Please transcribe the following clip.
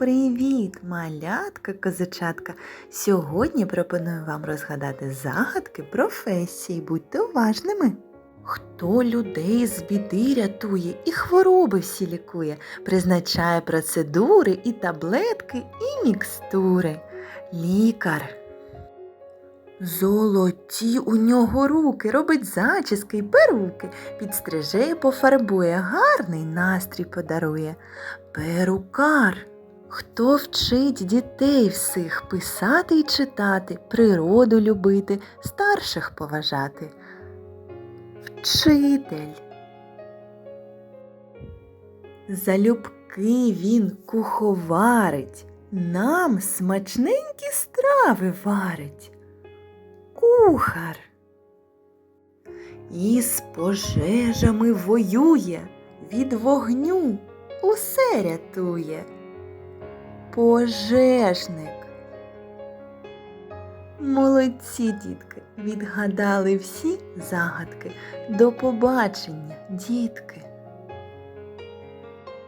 Привіт, малятка козачатка! Сьогодні пропоную вам розгадати загадки професії. Будьте уважними. Хто людей з біди рятує і хвороби всі лікує, призначає процедури і таблетки, і мікстури. Лікар. Золоті у нього руки, робить зачіски й перуки, підстриже пофарбує, гарний настрій подарує. Перукар. Хто вчить дітей всіх писати й читати, природу любити, старших поважати? Вчитель. Залюбки він куховарить, нам смачненькі страви варить. Кухар. Із пожежами воює, від вогню усе рятує. Пожежник. Молодці, дітки, відгадали всі загадки. До побачення, дітки.